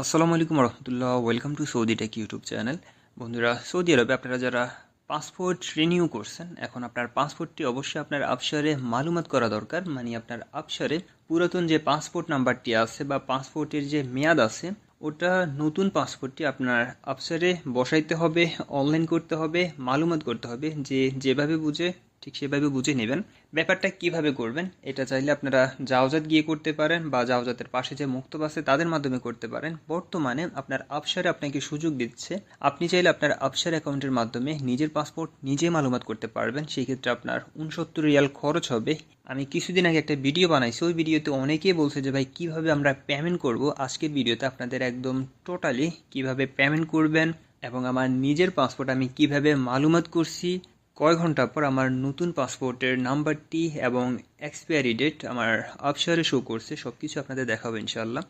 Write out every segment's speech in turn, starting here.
আসসালামু আলাইকুম রহমতুল্লাহ welcome to Saudi Tech YouTube channel. বন্ধুরা, সৌদি আরবে আপনারা যারা পাসপোর্ট রিনিউ করছেন, এখন আপনার পাসপোর্টটি অবশ্যই আপনার আবসারে মালুমাত করা দরকার। মানে আপনার আবসারে পুরাতন যে পাসপোর্ট নাম্বারটি আছে বা পাসপোর্টের যে মেয়াদ আছে, ওটা নতুন পাসপোর্টটি আপনার আবসারে বসাইতে হবে, অনলাইন করতে হবে, মালুমাত করতে হবে। যে যেভাবে বুঝে ঠিক সেভাবে বুঝে নেবেন। ব্যাপারটা কীভাবে করবেন, এটা চাইলে আপনারা জাওজাত গিয়ে করতে পারেন বা জাওজাতের পাশে যে মুক্তব আছে তাদের মাধ্যমে করতে পারেন। বর্তমানে আপনার আবসারে আপনাকে সুযোগ দিচ্ছে। আপনি চাইলে আপনার আবসার অ্যাকাউন্টের মাধ্যমে নিজের পাসপোর্ট নিজে মালুমাত করতে পারবেন। সেই ক্ষেত্রে আপনার উনসত্তর রিয়াল খরচ হবে। আমি কিছুদিন আগে একটা ভিডিও বানাইছি। ওই ভিডিওতে অনেকেই বলছে যে, ভাই, কীভাবে আমরা পেমেন্ট করব? আজকের ভিডিওতে আপনাদের একদম টোটালি কীভাবে পেমেন্ট করবেন এবং আমার নিজের পাসপোর্ট আমি কীভাবে মালুমাত করছি কয় ঘণ্টা পর আমার নতুন পাসপোর্টের নাম্বারটি এবং এক্সপায়ারি ডেট আমার আবসারে শো করছে সব কিছু আপনাদের দেখাবো ইনশাল্লাহ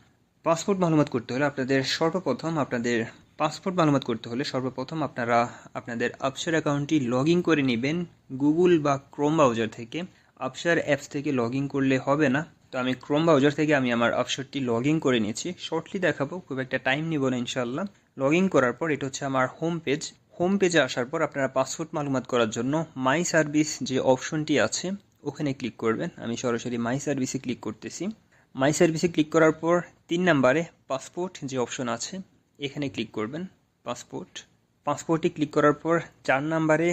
পাসপোর্ট মালুমাত করতে হলে আপনাদের সর্বপ্রথম আপনাদের পাসপোর্ট মালুমাত করতে হলে সর্বপ্রথম আপনারা আপনাদের আবসার অ্যাকাউন্টটি লগ ইন করে নেবেন গুগল বা ক্রোম ব্রাউজার থেকে। আবসার অ্যাপস থেকে লগ ইন করলে হবে না। তো আমি ক্রোম ব্রাউজার থেকে আমি আমার আবসারটি লগ ইন করে নিয়েছি। শর্টলি দেখাবো, খুব একটা টাইম নিব না ইনশাল্লাহ লগ ইন করার পর এটা হচ্ছে আমার হোম পেজ হোম পেজে আসার পর আপনারা পাসপোর্ট মালুমাত করার জন্য মাই সার্ভিস যে অপশনটি আছে, ওখানে ক্লিক করবেন। আমি সরাসরি মাই সার্ভিসে ক্লিক করতেছি। মাই সার্ভিসে ক্লিক করার পর তিন নাম্বারে পাসপোর্ট যে অপশন আছে, এখানে ক্লিক করবেন পাসপোর্ট পাসপোর্টে ক্লিক করার পর চার নাম্বারে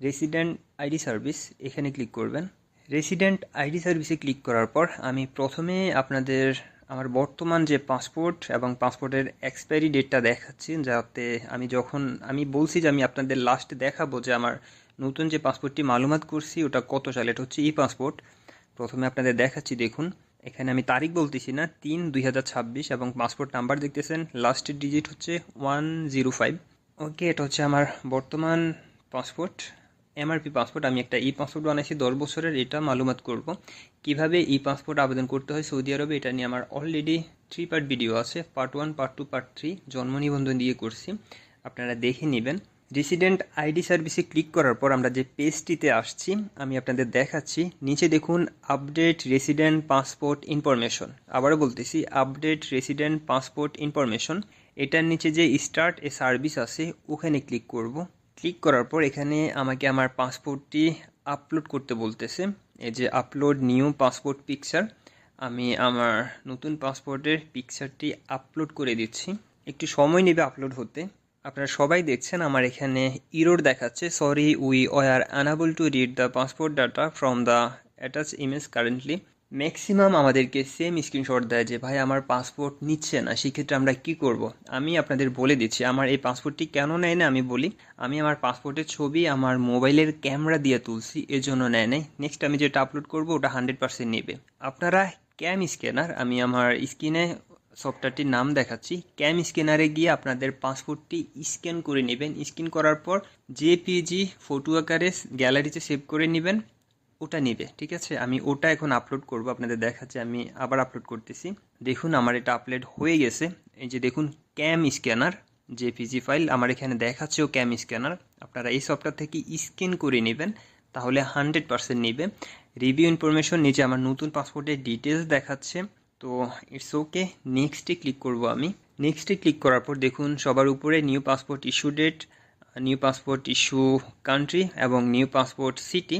রেসিডেন্ট আইডি সার্ভিস এখানে ক্লিক করবেন। রেসিডেন্ট আইডি সার্ভিসে ক্লিক করার পর আমি প্রথমে আপনাদের আমার বর্তমান যে পাসপোর্ট এবং পাসপোর্টের এক্সপায়ারি ডেটটা দেখাচ্ছি, যাতে আমি যখন, আমি বলছি যে আমি আপনাদের লাস্টে দেখাবো যে আমার নতুন যে পাসপোর্টটি মালুমাত করছি, ওটা কত সালে? এটা হচ্ছে ই পাসপোর্ট প্রথমে আপনাদের দেখাচ্ছি, দেখুন। এখানে আমি তারিখ বলতেছি না, তিন দুই এবং পাসপোর্ট নাম্বার দেখতেছেন। লাস্টের ডিজিট হচ্ছে ওয়ান জিরো ফাইভ ওকে এটা হচ্ছে আমার বর্তমান পাসপোর্ট এমআরপি পাসপোর্ট আমি একটা ই পাসপোর্ট বানাইছি, দশ বছরের, এটা মালুমাত করব। কীভাবে ই পাসপোর্ট আবেদন করতে হয় সৌদি আরবে, এটা নিয়ে আমার অলরেডি থ্রি পার্ট ভিডিও আছে। Part one part two part three জন্ম নিবন্ধন দিয়ে করছি। আপনারা দেখে নেবেন। রেসিডেন্ট আইডি সার্ভিসে ক্লিক করার পর আমরা যে পেজটিতে আসছি, আমি আপনাদের দেখাচ্ছি। নিচে দেখুন আপডেট রেসিডেন্ট পাসপোর্ট ইনফরমেশন আবারও বলতেছি আপডেট রেসিডেন্ট পাসপোর্ট ইনফরমেশন এটার নিচে যে স্টার্ট এ সার্ভিস আছে, ওখানে ক্লিক করব। ক্লিক করার পর এখানে আমাকে আমার পাসপোর্টটি আপলোড করতে বলতেছে। এই যে আপলোড নিউ পাসপোর্ট পিকচার আমি আমার নতুন পাসপোর্টের পিকচারটি আপলোড করে দিচ্ছি। একটু সময় নেবে আপলোড হতে। আপনারা সবাই দেখছেন আমার এখানে ইরোড দেখাচ্ছে। Sorry we are unable to read the passport data from the attach image currently maximum আমাদেরকে সেম স্ক্রিনশট দেয় যে, ভাই, আমার পাসপোর্ট নিচ্ছে না, সেক্ষেত্রে আমরা কি করব। আমি আপনাদের বলে দিচ্ছি, আমার এই পাসপোর্টটি কেন নেয় না? আমি বলি, আমি আমার পাসপোর্টের ছবি আমার মোবাইলের ক্যামেরা দিয়ে তুলছি এজন্য নেয় নাই। নেক্সট আমি যেটা আপলোড করব, ওটা হান্ড্রেড পার্সেন্ট নেবে। আপনারা ক্যাম স্ক্যানার আমি আমার স্ক্রিনে সফটওয়্যারটির নাম দেখাচ্ছি ক্যাম স্ক্যানারে গিয়ে আপনাদের পাসপোর্টটি স্ক্যান করে নেবেন। স্ক্যান করার পর জেপিজি ফটো আকারে গ্যালারিতে সেভ করে নেবেন। ওটা নিবে, ঠিক আছে? আমি ওটা এখন আপলোড করব, আপনাদের দেখাচ্ছি, আমি আবার আপলোড করতেছি। দেখুন, আমার এটা আপলোড হয়ে গেছে। এই যে দেখুন ক্যাম স্ক্যানার যে পিজি ফাইল আমার এখানে দেখাচ্ছেও ক্যাম স্ক্যানার আপনারা এই সফটওয়্যার থেকে স্ক্যান করে নেবেন, তাহলে হান্ড্রেড পার্সেন্ট নেবে। রিভিউ ইনফরমেশন নিচে আমার নতুন পাসপোর্টের ডিটেলস দেখাচ্ছে। তো ইটস ওকে নেক্সটে ক্লিক করব আমি। নেক্সটে ক্লিক করার পর দেখুন, সবার উপরে new passport issue date new passport issue country এবং নিউ পাসপোর্ট সিটি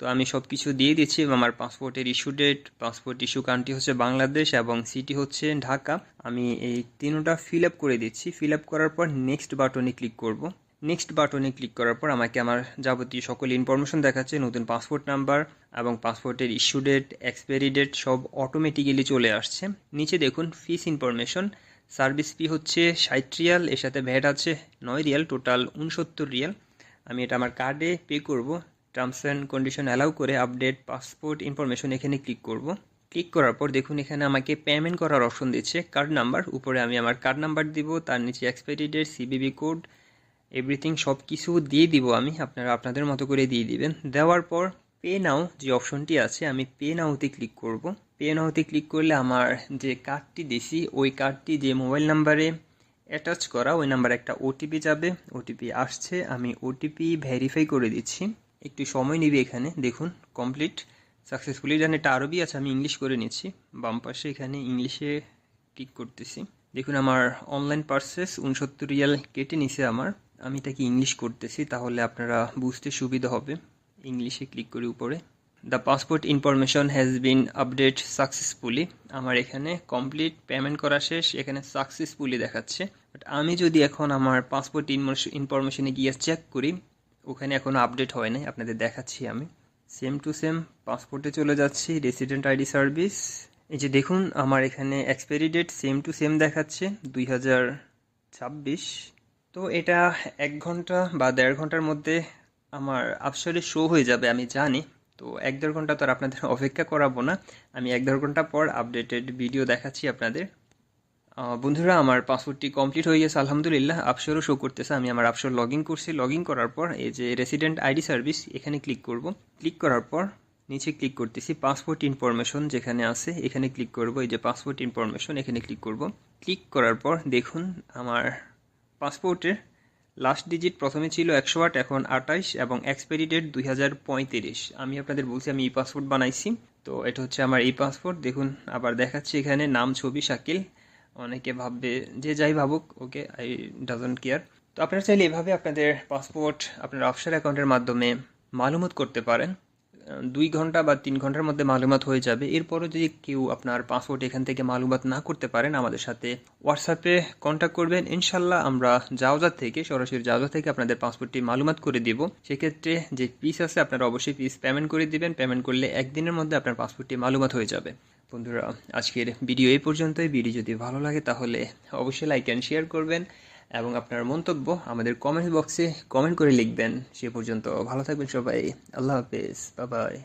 তো আমি সব কিছু দিয়ে দিচ্ছি আমার পাসপোর্টের issue date passport issue country হচ্ছে বাংলাদেশ এবং সিটি হচ্ছে ঢাকা। আমি এই তিনটা ফিল আপ করে দিচ্ছি। ফিল আপ করার পর নেক্সট বাটনে ক্লিক করব। নেক্সট বাটনে ক্লিক করার পর আমাকে আমার যাবতীয় সকল ইনফরমেশন দেখাচ্ছে, নতুন পাসপোর্ট নাম্বার এবং পাসপোর্টের ইস্যু ডেট এক্সপায়ারি ডেট সব অটোমেটিক্যালি চলে আসছে। নিচে দেখুন ফিস ইনফরমেশন সার্ভিস ফি হচ্ছে ষাট রিয়াল, এর সাথে ভ্যাট আছে নয় রিয়াল টোটাল উনসত্তর রিয়াল। আমি এটা আমার কার্ডে পে করব। টার্মস অ্যান্ড কন্ডিশন অ্যালাউ করে আপডেট পাসপোর্ট ইনফরমেশন এখানে ক্লিক করব। ক্লিক করার পর দেখুন এখানে আমাকে পেমেন্ট করার অপশন দিচ্ছে। কার্ড নাম্বার উপরে আমি আমার কার্ড নাম্বার দিব, তার নিচে expiry date CVV code everything সব কিছু দিয়ে দিব আমি। আপনারা আপনাদের মতো করে দিয়ে দিবেন। দেওয়ার পর পে নাও যে অপশনটি আছে, আমি পে নাওতে ক্লিক করব। পে নাওতে ক্লিক করলে আমার যে কার্ডটি দিছি, ওই কার্ডটি যে মোবাইল নাম্বারে অ্যাটাচ করা, ওই নাম্বারে একটা ওটিপি যাবে। ওটিপি আসছে, আমি ওটিপি ভেরিফাই করে দিচ্ছি। একটু সময় নিবে এখানে, দেখুন কমপ্লিট সাকসেসফুলি জানি এটা আরবি আছে, আমি ইংলিশ করে নিচ্ছি। বাম পাশে এখানে ইংলিশে ক্লিক করতেছি। দেখুন, আমার অনলাইন পার্সেস উনসত্তর রিয়াল কেটে নিছে আমার। আমি এটাকে ইংলিশ করতেছি, তাহলে আপনারা বুঝতে সুবিধা হবে। ইংলিশে ক্লিক করি উপরে। The passport information has been update successfully আমার এখানে কমপ্লিট পেমেন্ট করা শেষ, এখানে সাকসেসফুলি দেখাচ্ছে। বাট আমি যদি এখন আমার পাসপোর্ট ইনফরমেশনে গিয়ে চেক করি ওখানে এখনও আপডেট হয় নাই, আপনাদের দেখাচ্ছি আমি। সেম টু সেম পাসপোর্টে চলে যাচ্ছি রেসিডেন্ট আইডি সার্ভিস এই যে দেখুন, আমার এখানে expiry date same to same দেখাচ্ছে, দুই হাজার ছাব্বিশ। তো এটা এক ঘণ্টা বা দেড় ঘণ্টার মধ্যে আমার আপসরে শো হয়ে যাবে, আমি জানি। তো এক দেড় ঘণ্টা তো আর আপনাদের অপেক্ষা করাবো না। আমি এক দেড় ঘণ্টা পর আপডেটেড ভিডিও দেখাচ্ছি আপনাদের। বন্ধুরা, আমার পাসপোর্টটি কমপ্লিট হয়ে গেছে, আলহামদুলিল্লাহ। আপসরও শো করতেছে। আমি আমার আপসর লগ ইন করছি। লগ ইন করার পর এই যে রেসিডেন্ট আইডি সার্ভিস এখানে ক্লিক করব। ক্লিক করার পর নিচে ক্লিক করতেছি পাসপোর্ট ইনফরমেশন যেখানে আছে, এখানে ক্লিক করব। এই যে পাসপোর্ট ইনফরমেশন এখানে ক্লিক করব। ক্লিক করার পর দেখুন, আমার পাসপোর্টের লাস্ট ডিজিট প্রথমে ছিল একশো আট, এখন আঠাইশ এবং এক্সপায়ারি ডেট দুই হাজার পঁয়ত্রিশ। আমি আপনাদের বলছি, আমি ই পাসপোর্ট বানাইছি। তো এটা হচ্ছে আমার এই পাসপোর্ট দেখুন, আবার দেখাচ্ছি এখানে নাম, ছবি, শাকিল। অনেকে ভাববে, যে যাই ভাবুক, ওকে আই ডাজন্ট কেয়ার তো আপনারা চাইলে এভাবে আপনাদের পাসপোর্ট, আপনার অফশোর অ্যাকাউন্টের মাধ্যমে মালুমত করতে পারেন। দুই ঘণ্টা বা তিন ঘণ্টার মধ্যে মালুমাত হয়ে যাবে। এরপরও যদি কেউ আপনার পাসপোর্ট এখান থেকে মালুমাত না করতে পারেন, আমাদের সাথে হোয়াটসঅ্যাপে কন্ট্যাক্ট করবেন। ইনশাল্লাহ আমরা জাওজা থেকে, সরাসরি জাওজা থেকে আপনাদের পাসপোর্টটি মালুমাত করে দিব। সেক্ষেত্রে যে পিস আছে, আপনারা অবশ্যই পিস পেমেন্ট করে দিবেন। পেমেন্ট করলে একদিনের মধ্যে আপনার পাসপোর্টটি মালুমাত হয়ে যাবে। বন্ধুরা, আজকের ভিডিও এই পর্যন্তই। ভিডিও যদি ভালো লাগে তাহলে অবশ্যই লাইক অ্যান্ড শেয়ার করবেন এবং আপনার মন্তব্য আমাদের কমেন্ট বক্সে কমেন্ট করে লিখবেন। সে পর্যন্ত ভালো থাকবেন সবাই। আল্লাহ হাফেজ। বাবাই বাই